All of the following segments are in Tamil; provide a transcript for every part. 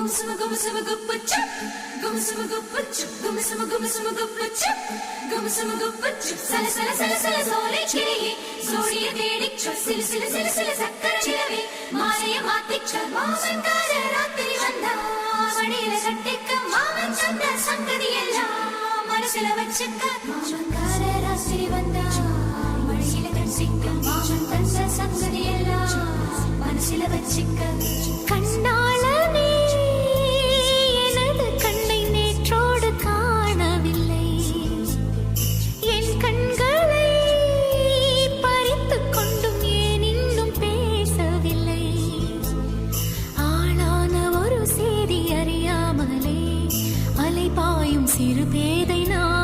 கும்சும கும்சும குப்பச்சு கும்சும குப்பச்சு கும்சும கும்சும குப்பச்சு கும்சும குப்பச்சு சல சல சல சல சோலை கிளியே. சோழிய தேடிச்ச சில சில சில சில சக்கர நிலவே மாலைய மாத்திச்ச மாமன் கார ராத்திரி வந்தா மடியில ராத்திரி வந்தா அலையும் சிறு பேதை நான்.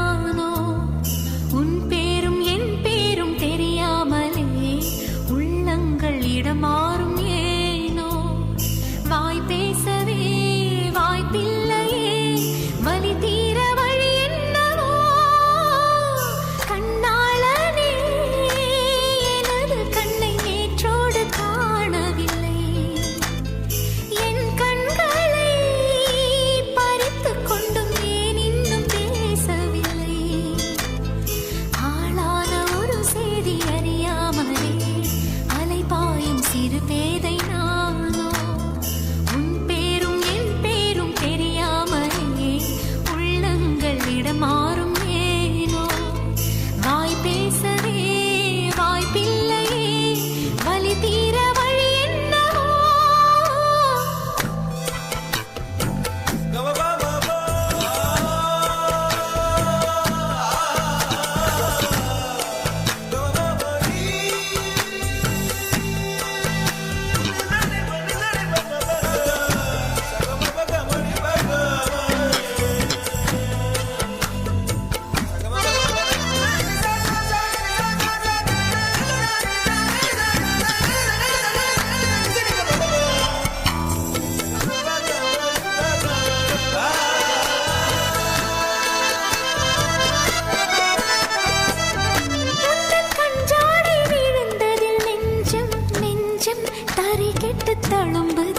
തട്ട് തളുമ്പ്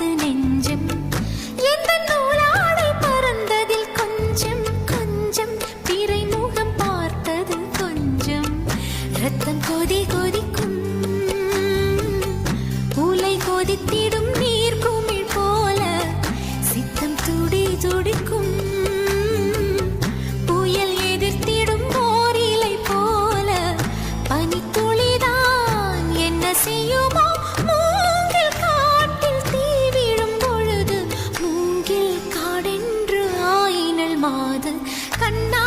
கண்ணா